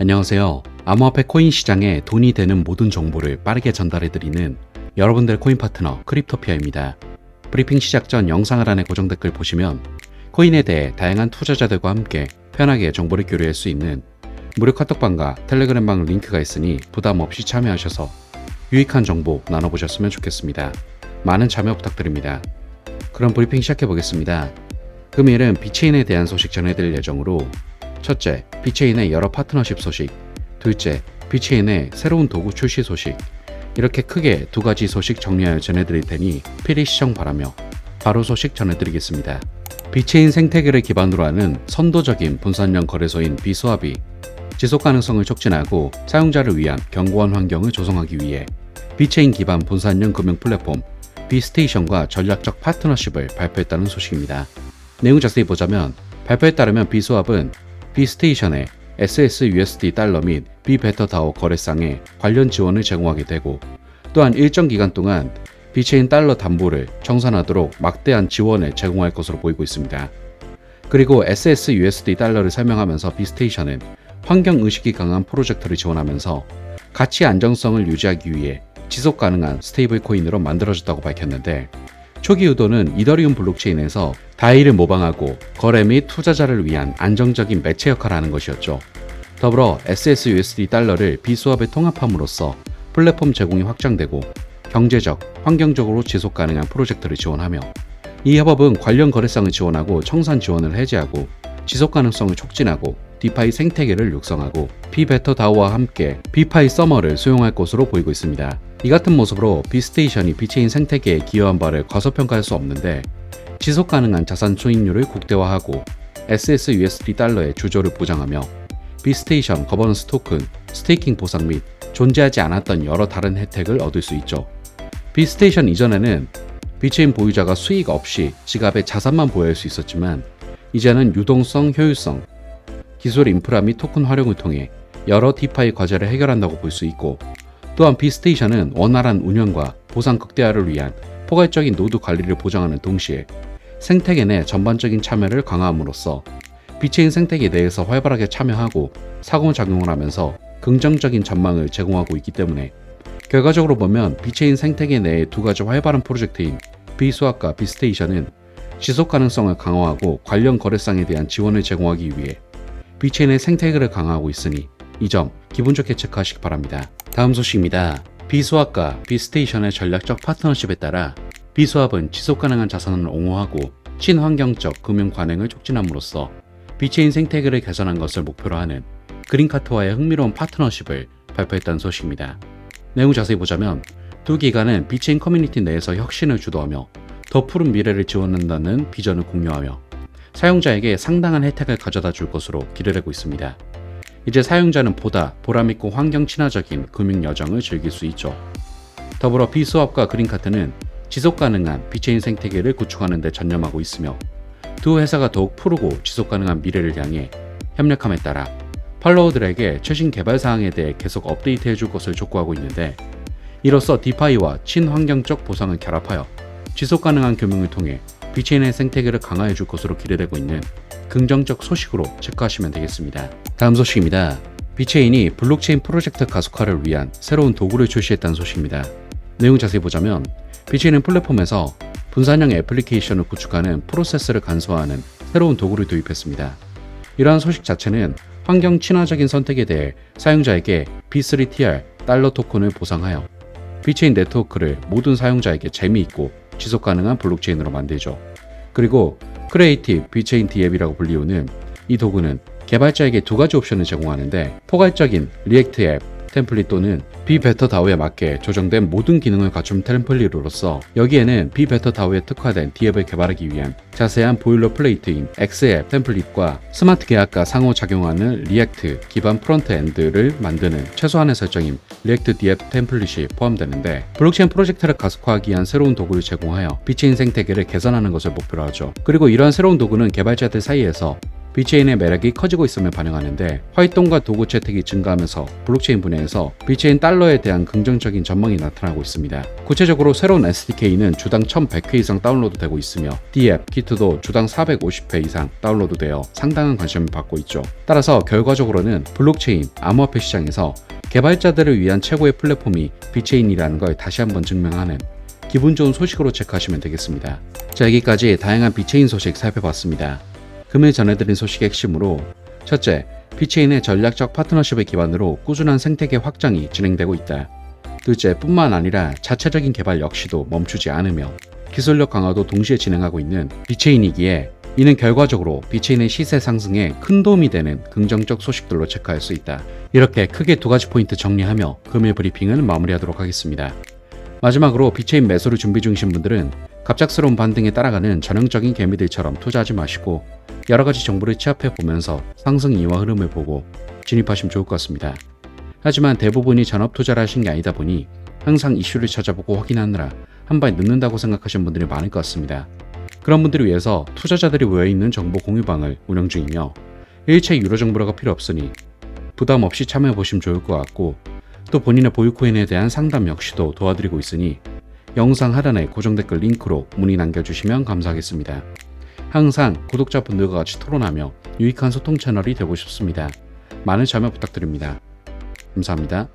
안녕하세요. 암호화폐 코인 시장에 돈이 되는 모든 정보를 빠르게 전달해드리는 여러분들 코인 파트너 크립토피아입니다. 브리핑 시작 전 영상 하단의 고정 댓글 보시면 코인에 대해 다양한 투자자들과 함께 편하게 정보를 교류할 수 있는 무료 카톡방과 텔레그램방 링크가 있으니 부담 없이 참여하셔서 유익한 정보 나눠보셨으면 좋겠습니다. 많은 참여 부탁드립니다. 그럼 브리핑 시작해 보겠습니다. 금일은 비체인에 대한 소식 전해드릴 예정으로 첫째, 비체인의 여러 파트너십 소식. 둘째, 비체인의 새로운 도구 출시 소식. 이렇게 크게 두 가지 소식 정리하여 전해드릴 테니 필히 시청 바라며 바로 소식 전해드리겠습니다. 비체인 생태계를 기반으로 하는 선도적인 분산형 거래소인 비스왑이 지속 가능성을 촉진하고 사용자를 위한 견고한 환경을 조성하기 위해 비체인 기반 분산형 금융 플랫폼 비스테이션과 전략적 파트너십을 발표했다는 소식입니다. 내용 자세히 보자면 발표에 따르면 비스왑은 비스테이션에 SSUSD 달러 및 비베터다오 거래상에 관련 지원을 제공하게 되고 또한 일정 기간 동안 비체인 달러 담보를 청산하도록 막대한 지원을 제공할 것으로 보이고 있습니다. 그리고 SSUSD 달러를 설명하면서 비스테이션은 환경 의식이 강한 프로젝트를 지원하면서 가치 안정성을 유지하기 위해 지속 가능한 스테이블 코인으로 만들어졌다고 밝혔는데 초기 의도는 이더리움 블록체인에서 다이를 모방하고 거래 및 투자자를 위한 안정적인 매체 역할을 하는 것이었죠. 더불어 SSUSD 달러를 비수합에 통합함으로써 플랫폼 제공이 확장되고 경제적, 환경적으로 지속 가능한 프로젝트를 지원하며 이 협업은 관련 거래상을 지원하고 청산 지원을 해제하고 지속 가능성을 촉진하고 디파이 생태계를 육성하고 비베터 다오와 함께 비파이 서머를 수용할 것으로 보이고 있습니다. 이 같은 모습으로 비스테이션이 비체인 생태계에 기여한 바를 과소평가할 수 없는데 지속 가능한 자산 수익률을 국대화하고 SSUSD 달러의 주조를 보장하며 비스테이션 거버넌스 토큰, 스테이킹 보상 및 존재하지 않았던 여러 다른 혜택을 얻을 수 있죠. 비스테이션 이전에는 비체인 보유자가 수익 없이 지갑에 자산만 보유할 수 있었지만 이제는 유동성, 효율성, 기술 인프라 및 토큰 활용을 통해 여러 디파이 과제를 해결한다고 볼 수 있고 또한 비스테이션은 원활한 운영과 보상 극대화를 위한 포괄적인 노드 관리를 보장하는 동시에 생태계 내 전반적인 참여를 강화함으로써 비체인 생태계 내에서 활발하게 참여하고 상호작용을 하면서 긍정적인 전망을 제공하고 있기 때문에 결과적으로 보면 비체인 생태계 내의 두 가지 활발한 프로젝트인 비수학과 비스테이션은 지속 가능성을 강화하고 관련 거래상에 대한 지원을 제공하기 위해 비체인의 생태계를 강화하고 있으니 이 점 기분 좋게 체크하시기 바랍니다. 다음 소식입니다. 비수학과 비스테이션의 전략적 파트너십에 따라 비수합은 지속 가능한 자산을 옹호하고 친환경적 금융 관행을 촉진함으로써 비체인 생태계를 개선한 것을 목표로 하는 그린카트와의 흥미로운 파트너십을 발표했다는 소식입니다. 내용 자세히 보자면 두 기관은 비체인 커뮤니티 내에서 혁신을 주도하며 더 푸른 미래를 지원한다는 비전을 공유하며 사용자에게 상당한 혜택을 가져다 줄 것으로 기대되고 있습니다. 이제 사용자는 보다 보람있고 환경 친화적인 금융 여정을 즐길 수 있죠. 더불어 비수업과 그린카트는 지속 가능한 비체인 생 태계를 구축하는 데 전념하고 있으며 두 회사가 더욱 푸르고 지속 가능한 미래를 향해 협력함에 따라 팔로워들에게 최신 개발 사항에 대해 계속 업데이트해 줄 것을 촉구하고 있는데 이로써 디파이와 친환경적 보상을 결합하여 지속 가능한 금융을 통해 비체인의 생태계를 강화해 줄 것으로 기대되고 있는 긍정적 소식으로 체크하시면 되겠습니다. 다음 소식입니다. 비체인이 블록체인 프로젝트 가속화를 위한 새로운 도구를 출시했다는 소식입니다. 내용 자세히 보자면 비체인은 플랫폼에서 분산형 애플리케이션을 구축하는 프로세스를 간소화하는 새로운 도구를 도입했습니다. 이러한 소식 자체는 환경 친화적인 선택에 대해 사용자에게 B3TR 달러 토큰을 보상하여 비체인 네트워크를 모든 사용자에게 재미있고 지속 가능한 블록체인으로 만들죠. 그리고 크리에이티브 비체인 디앱이라고 불리우는 이 도구는 개발자에게 두 가지 옵션을 제공하는데 포괄적인 리액트 앱 템플릿 또는 비베터 다오에 맞게 조정된 모든 기능을 갖춘 템플릿으로서 여기에는 비베터 다오에 특화된 디앱을 개발하기 위한 자세한 보일러 플레이트인 X앱 템플릿과 스마트 계약과 상호작용하는 리액트 기반 프론트 엔드를 만드는 최소한의 설정인 리액트 디앱 템플릿이 포함되는데 블록체인 프로젝트를 가속화하기 위한 새로운 도구를 제공하여 비체인 생태계를 개선하는 것을 목표로 하죠. 그리고 이러한 새로운 도구는 개발자들 사이에서 비체인의 매력이 커지고 있음을 반영하는데 활동과 도구 채택이 증가하면서 블록체인 분야에서 비체인 달러에 대한 긍정적인 전망이 나타나고 있습니다. 구체적으로 새로운 SDK는 주당 1100회 이상 다운로드되고 있으며 DF, 키트도 주당 450회 이상 다운로드되어 상당한 관심을 받고 있죠. 따라서 결과적으로는 블록체인, 암호화폐 시장에서 개발자들을 위한 최고의 플랫폼이 비체인이라는 걸 다시 한번 증명하는 기분 좋은 소식으로 체크하시면 되겠습니다. 자, 여기까지 다양한 비체인 소식 살펴봤습니다. 금일 전해드린 소식의 핵심으로 첫째, 비체인의 전략적 파트너십을 기반으로 꾸준한 생태계 확장이 진행되고 있다. 둘째, 뿐만 아니라 자체적인 개발 역시도 멈추지 않으며 기술력 강화도 동시에 진행하고 있는 비체인이기에 이는 결과적으로 비체인의 시세 상승에 큰 도움이 되는 긍정적 소식들로 체크할 수 있다. 이렇게 크게 두 가지 포인트 정리하며 금일 브리핑은 마무리하도록 하겠습니다. 마지막으로 비체인 매수를 준비 중이신 분들은 갑작스러운 반등에 따라가는 전형적인 개미들처럼 투자하지 마시고 여러 가지 정보를 취합해 보면서 상승 이와 흐름을 보고 진입하시면 좋을 것 같습니다. 하지만 대부분이 전업 투자를 하신 게 아니다 보니 항상 이슈를 찾아보고 확인하느라 한 발 늦는다고 생각하시는 분들이 많을 것 같습니다. 그런 분들을 위해서 투자자들이 모여있는 정보 공유방을 운영 중이며 일체 유료 정보가 필요 없으니 부담 없이 참여해 보시면 좋을 것 같고 또 본인의 보유코인에 대한 상담 역시도 도와드리고 있으니 영상 하단에 고정 댓글 링크로 문의 남겨주시면 감사하겠습니다. 항상 구독자분들과 같이 토론하며 유익한 소통 채널이 되고 싶습니다. 많은 참여 부탁드립니다. 감사합니다.